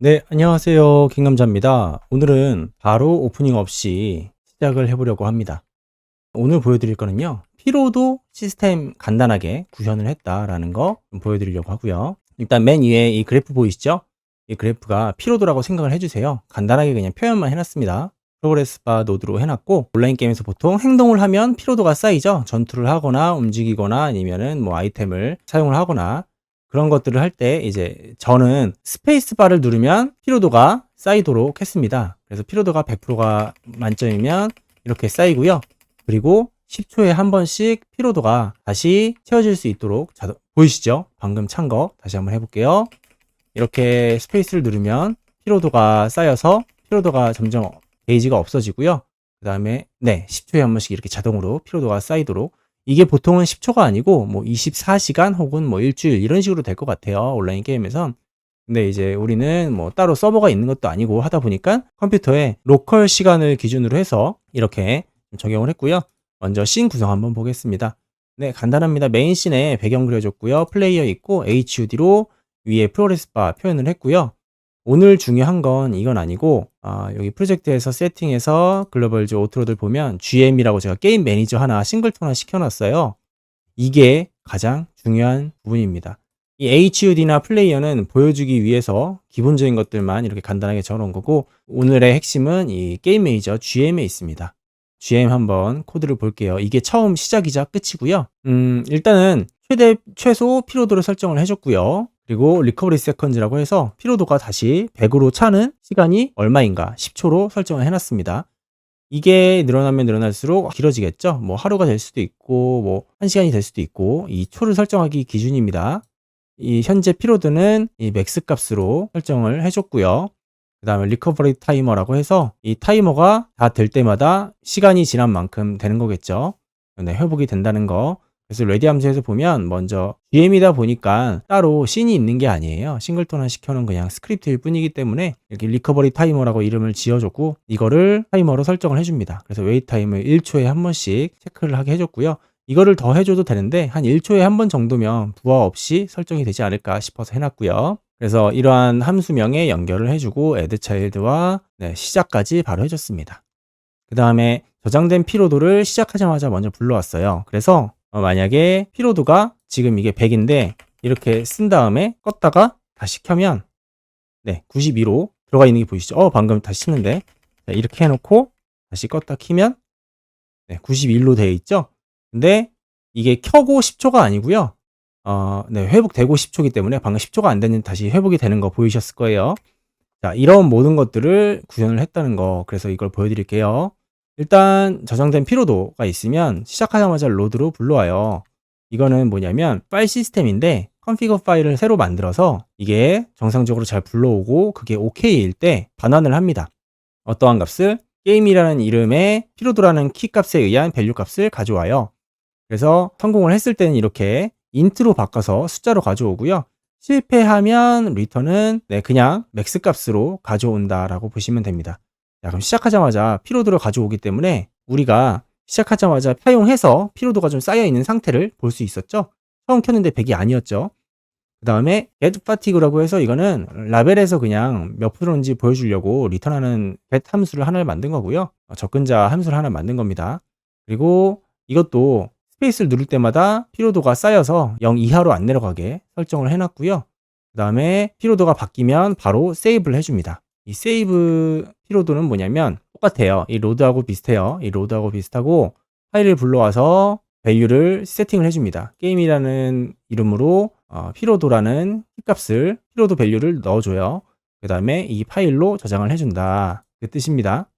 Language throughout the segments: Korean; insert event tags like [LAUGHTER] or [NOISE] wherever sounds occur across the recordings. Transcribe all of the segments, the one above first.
네, 안녕하세요. 킹감자입니다. 오늘은 바로 오프닝 없이 시작을 해보려고 합니다. 오늘 보여드릴 거는요. 피로도 시스템 간단하게 구현을 했다라는 거좀 보여드리려고 하고요. 일단 맨 위에 이 그래프 보이시죠? 이 그래프가 피로도라고 생각을 해주세요. 간단하게 그냥 표현만 해놨습니다. 프로그레스 바 노드로 해놨고 온라인 게임에서 보통 행동을 하면 피로도가 쌓이죠. 전투를 하거나 움직이거나 아니면은 뭐 아이템을 사용을 하거나 그런 것들을 할 때 이제 저는 스페이스 바를 누르면 피로도가 쌓이도록 했습니다. 그래서 피로도가 100%가 만점이면 이렇게 쌓이고요. 그리고 10초에 한 번씩 피로도가 다시 채워질 수 있도록 자동, 보이시죠? 방금 찬 거 다시 한번 해볼게요. 이렇게 스페이스를 누르면 피로도가 쌓여서 피로도가 점점 게이지가 없어지고요. 그 다음에 네 10초에 한 번씩 이렇게 자동으로 피로도가 쌓이도록 이게 보통은 10초가 아니고 뭐 24시간 혹은 뭐 일주일 이런 식으로 될 것 같아요. 온라인 게임에선. 근데 이제 우리는 뭐 따로 서버가 있는 것도 아니고 하다 보니까 컴퓨터에 로컬 시간을 기준으로 해서 이렇게 적용을 했고요. 먼저 씬 구성 한번 보겠습니다. 네, 간단합니다. 메인 씬에 배경 그려줬고요. 플레이어 있고 HUD로 위에 프로레스 바 표현을 했고요. 오늘 중요한 건 이건 아니고 아, 여기 프로젝트에서 세팅에서 글로벌즈 오토로들 보면 GM이라고 제가 게임 매니저 하나 싱글톤화 시켜놨어요. 이게 가장 중요한 부분입니다. 이 HUD나 플레이어는 보여주기 위해서 기본적인 것들만 이렇게 간단하게 적어놓은 거고 오늘의 핵심은 이 게임 매니저 GM에 있습니다. GM 한번 코드를 볼게요. 이게 처음 시작이자 끝이고요. 음, 일단은 최대 최소 피로도를 설정을 해줬고요. 그리고 리커버리 세컨즈라고 해서 피로도가 다시 100으로 차는 시간이 얼마인가 10초로 설정을 해놨습니다. 이게 늘어나면 늘어날수록 길어지겠죠. 뭐 하루가 될 수도 있고 뭐 1시간이 될 수도 있고 이 초를 설정하기 기준입니다. 이 현재 피로도는 이 맥스 값으로 설정을 해줬고요. 그 다음에 리커버리 타이머라고 해서 이 타이머가 다 될 때마다 시간이 지난 만큼 되는 거겠죠. 네, 회복이 된다는 거. 그래서 레디 함수에서 보면 먼저 GM이다 보니까 따로 씬이 있는 게 아니에요. 싱글톤화 시켜놓은 그냥 스크립트일 뿐이기 때문에 이렇게 리커버리 타이머라고 이름을 지어줬고 이거를 타이머로 설정을 해줍니다. 그래서 웨이트 타임을 1초에 한 번씩 체크를 하게 해줬고요. 이거를 더 해줘도 되는데 한 1초에 한 번 정도면 부하 없이 설정이 되지 않을까 싶어서 해놨고요. 그래서 이러한 함수명에 연결을 해주고 add child와 네, 시작까지 바로 해줬습니다. 그 다음에 저장된 피로도를 시작하자마자 먼저 불러왔어요. 그래서 어, 만약에 피로도가 지금 이게 100인데 이렇게 쓴 다음에 껐다가 다시 켜면 네 92로 들어가 있는 게 보이시죠? 어 방금 다시 켰는데 자, 이렇게 해놓고 다시 껐다 키면 네 91로 되어 있죠? 근데 이게 켜고 10초가 아니고요. 어, 네, 회복되고 10초기 때문에 방금 10초가 안 되는 다시 회복이 되는 거 보이셨을 거예요. 자, 이런 모든 것들을 구현을 했다는 거. 그래서 이걸 보여드릴게요. 일단 저장된 피로도가 있으면 시작하자마자 로드로 불러와요. 이거는 뭐냐면 파일 시스템인데 컨피거 파일을 새로 만들어서 이게 정상적으로 잘 불러오고 그게 OK일 때 반환을 합니다. 어떠한 값을? 게임이라는 이름의 피로도라는 키 값에 의한 밸류 값을 가져와요. 그래서 성공을 했을 때는 이렇게 인트로 바꿔서 숫자로 가져오고요. 실패하면 리턴은 네, 그냥 맥스 값으로 가져온다라고 보시면 됩니다. 자, 그럼 시작하자마자 피로도를 가져오기 때문에 우리가 시작하자마자 사용해서 피로도가 좀 쌓여 있는 상태를 볼 수 있었죠. 처음 켰는데 100이 아니었죠. 그 다음에 get fatigue라고 해서 이거는 라벨에서 그냥 몇 프로인지 보여주려고 리턴하는 get 함수를 하나를 만든 거고요. 어, 접근자 함수를 하나 만든 겁니다. 그리고 이것도 스페이스를 누를 때마다 피로도가 쌓여서 0 이하로 안 내려가게 설정을 해놨고요. 그 다음에 피로도가 바뀌면 바로 세이브를 해줍니다. 이 세이브 피로도는 뭐냐면 똑같아요. 이 로드하고 비슷해요. 이 로드하고 비슷하고 파일을 불러와서 밸류를 세팅을 해줍니다. 게임이라는 이름으로 어, 피로도라는 값을 피로도 밸류를 넣어줘요. 그 다음에 이 파일로 저장을 해준다. 그 뜻입니다.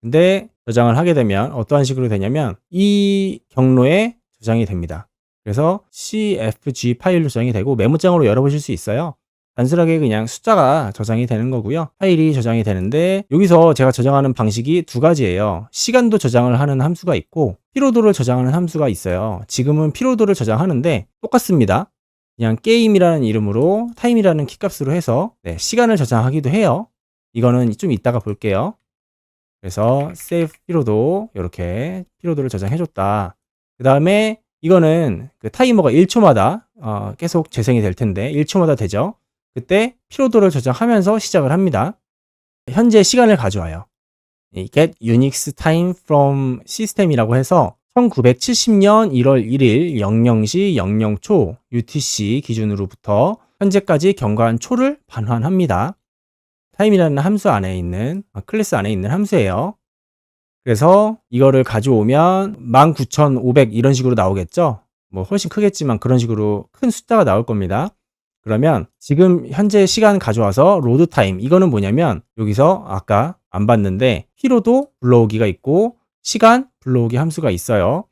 근데 저장을 하게 되면 어떠한 식으로 되냐면 이 경로에 저장이 됩니다. 그래서 CFG 파일로 저장이 되고 메모장으로 열어보실 수 있어요. 단순하게 그냥 숫자가 저장이 되는 거고요. 파일이 저장이 되는데 여기서 제가 저장하는 방식이 두 가지예요. 시간도 저장을 하는 함수가 있고 피로도를 저장하는 함수가 있어요. 지금은 피로도를 저장하는데 똑같습니다. 그냥 게임이라는 이름으로 타임이라는 키값으로 해서 네, 시간을 저장하기도 해요. 이거는 좀 이따가 볼게요. 그래서 save 피로도 이렇게 피로도를 저장해줬다. 그 다음에 이거는 그 타이머가 1초마다 어, 계속 재생이 될 텐데 1초마다 되죠. 그때 피로도를 조정하면서 시작을 합니다. 현재 시간을 가져와요. 이 get Unix time from system이라고 해서 1970년 1월 1일 00시 00초 UTC 기준으로부터 현재까지 경과한 초를 반환합니다. 타임이라는 함수 안에 있는 아, 클래스 안에 있는 함수예요. 그래서 이거를 가져오면 19,500 이런 식으로 나오겠죠. 뭐 훨씬 크겠지만 그런 식으로 큰 숫자가 나올 겁니다. 그러면 지금 현재 시간 가져와서 로드 타임 이거는 뭐냐면 여기서 아까 안 봤는데 피로도 불러오기가 있고 시간 불러오기 함수가 있어요.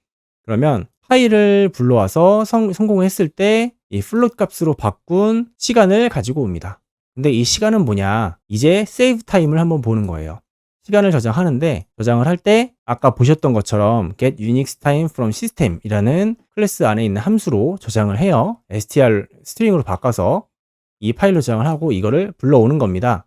그러면 파일을 불러와서 성, 성공을 했을 때 이 플롯 값으로 바꾼 시간을 가지고 옵니다. 근데 이 시간은 뭐냐? 이제 세이브 타임을 한번 보는 거예요. 시간을 저장하는데 저장을 할 때 아까 보셨던 것처럼 get unix time from system 이라는 클래스 안에 있는 함수로 저장을 해요. str 스트링으로 바꿔서 이 파일로 저장을 하고 이거를 불러오는 겁니다.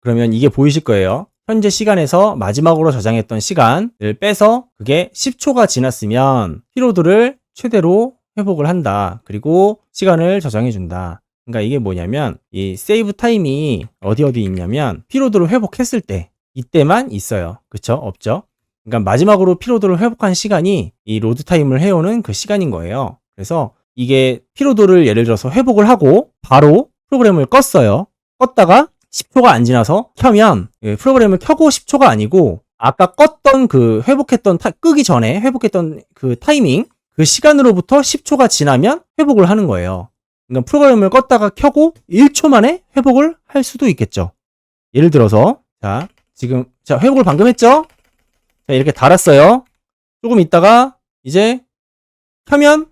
그러면 이게 보이실 거예요. 현재 시간에서 마지막으로 저장했던 시간을 빼서 그게 10초가 지났으면 피로도를 최대로 회복을 한다. 그리고 시간을 저장해 준다. 그러니까 이게 뭐냐면 이 세이브 타임이 어디 어디 있냐면 피로도를 회복했을 때 이때만 있어요. 그쵸? 없죠? 그러니까 마지막으로 피로도를 회복한 시간이 이 로드 타임을 해오는 그 시간인 거예요. 그래서 이게 피로도를 예를 들어서 회복을 하고 바로 프로그램을 껐어요. 껐다가 10초가 안 지나서 켜면 예, 프로그램을 켜고 10초가 아니고 아까 껐던 그 회복했던 타, 끄기 전에 회복했던 그 타이밍 그 시간으로부터 10초가 지나면 회복을 하는 거예요. 그러니까 프로그램을 껐다가 켜고 1초 만에 회복을 할 수도 있겠죠. 예를 들어서 자 지금 자 회복을 방금 했죠? 자 이렇게 달았어요. 조금 있다가 이제 켜면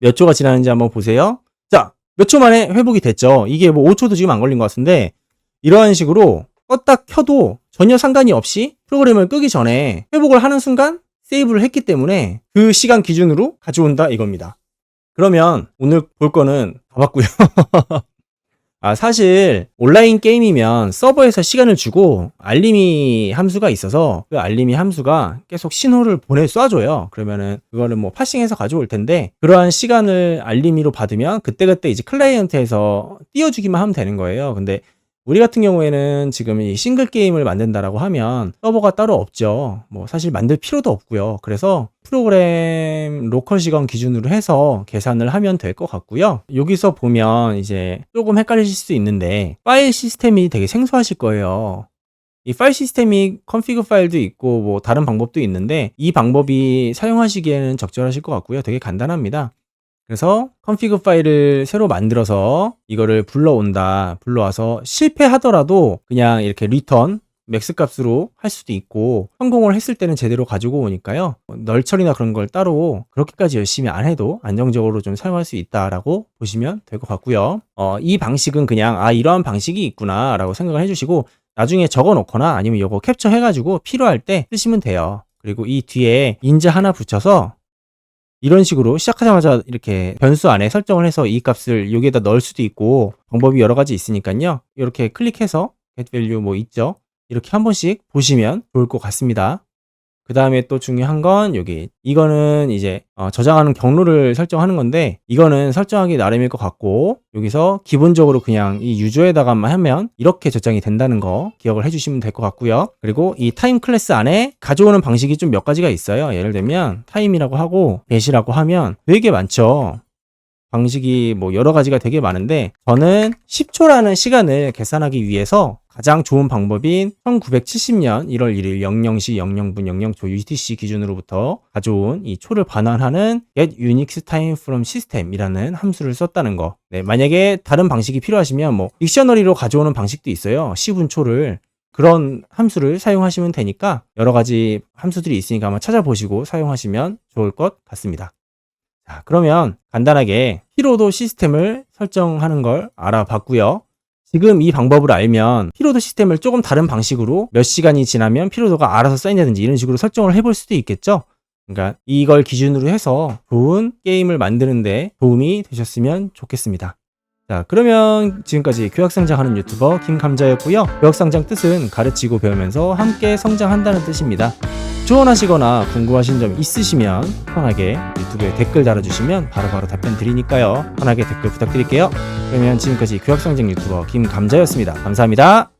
몇 초가 지나는지 한번 보세요. 자, 몇 초 만에 회복이 됐죠. 이게 뭐 5초도 지금 안 걸린 것 같은데 이러한 식으로 껐다 켜도 전혀 상관이 없이 프로그램을 끄기 전에 회복을 하는 순간 세이브를 했기 때문에 그 시간 기준으로 가져온다 이겁니다. 그러면 오늘 볼 거는 다 봤고요. [LAUGHS] 아, 사실 온라인 게임이면 서버에서 시간을 주고 알림이 함수가 있어서 그 알림이 함수가 계속 신호를 보내 쏴줘요. 그러면은 그거를 뭐 파싱해서 가져올 텐데 그러한 시간을 알림이로 받으면 그때그때 이제 클라이언트에서 띄워주기만 하면 되는 거예요. 근데 우리 같은 경우에는 지금 이 싱글 게임을 만든다라고 하면 서버가 따로 없죠. 뭐 사실 만들 필요도 없고요. 그래서 프로그램 로컬 시간 기준으로 해서 계산을 하면 될 것 같고요. 여기서 보면 이제 조금 헷갈리실 수 있는데 파일 시스템이 되게 생소하실 거예요. 이 파일 시스템이 컨피그 파일도 있고 뭐 다른 방법도 있는데 이 방법이 사용하시기에는 적절하실 것 같고요. 되게 간단합니다. 그래서 컨피그 파일을 새로 만들어서 이거를 불러온다. 불러와서 실패하더라도 그냥 이렇게 리턴 맥스 값으로 할 수도 있고 성공을 했을 때는 제대로 가지고 오니까요. 널 처리나 그런 걸 따로 그렇게까지 열심히 안 해도 안정적으로 좀 사용할 수 있다라고 보시면 될 것 같고요. 어, 이 방식은 그냥 아 이러한 방식이 있구나라고 생각을 해주시고 나중에 적어 놓거나 아니면 이거 캡처 해가지고 필요할 때 쓰시면 돼요. 그리고 이 뒤에 인자 하나 붙여서 이런 식으로 시작하자마자 이렇게 변수 안에 설정을 해서 이 값을 여기에다 넣을 수도 있고 방법이 여러 가지 있으니까요. 이렇게 클릭해서 get value 뭐 있죠. 이렇게 한 번씩 보시면 좋을 것 같습니다. 그 다음에 또 중요한 건 여기 이거는 이제 어, 저장하는 경로를 설정하는 건데 이거는 설정하기 나름일 것 같고 여기서 기본적으로 그냥 이 유저에다가만 하면 이렇게 저장이 된다는 거 기억을 해주시면 될 것 같고요. 그리고 이 타임 클래스 안에 가져오는 방식이 좀 몇 가지가 있어요. 예를 들면 타임이라고 하고 배시라고 하면 되게 많죠. 방식이 뭐 여러 가지가 되게 많은데 저는 10초라는 시간을 계산하기 위해서 가장 좋은 방법인 1970년 1월 1일 00시 00분 00초 UTC 기준으로부터 가져온 이 초를 반환하는 get unix time from system이라는 함수를 썼다는 거. 네, 만약에 다른 방식이 필요하시면 뭐 딕셔너리로 가져오는 방식도 있어요. 10분초를 그런 함수를 사용하시면 되니까 여러 가지 함수들이 있으니까 한번 찾아보시고 사용하시면 좋을 것 같습니다. 자, 그러면 간단하게 피로도 시스템을 설정하는 걸 알아봤고요. 지금 이 방법을 알면 피로도 시스템을 조금 다른 방식으로 몇 시간이 지나면 피로도가 알아서 쌓인다든지 이런 식으로 설정을 해볼 수도 있겠죠. 그러니까 이걸 기준으로 해서 좋은 게임을 만드는데 도움이 되셨으면 좋겠습니다. 자, 그러면 지금까지 교학성장 하는 유튜버 김감자였고요. 교학성장 뜻은 가르치고 배우면서 함께 성장한다는 뜻입니다. 조언하시거나 궁금하신 점 있으시면 편하게 유튜브에 댓글 달아주시면 바로바로 답변 드리니까요. 편하게 댓글 부탁드릴게요. 그러면 지금까지 교학성장 유튜버 김감자였습니다. 감사합니다.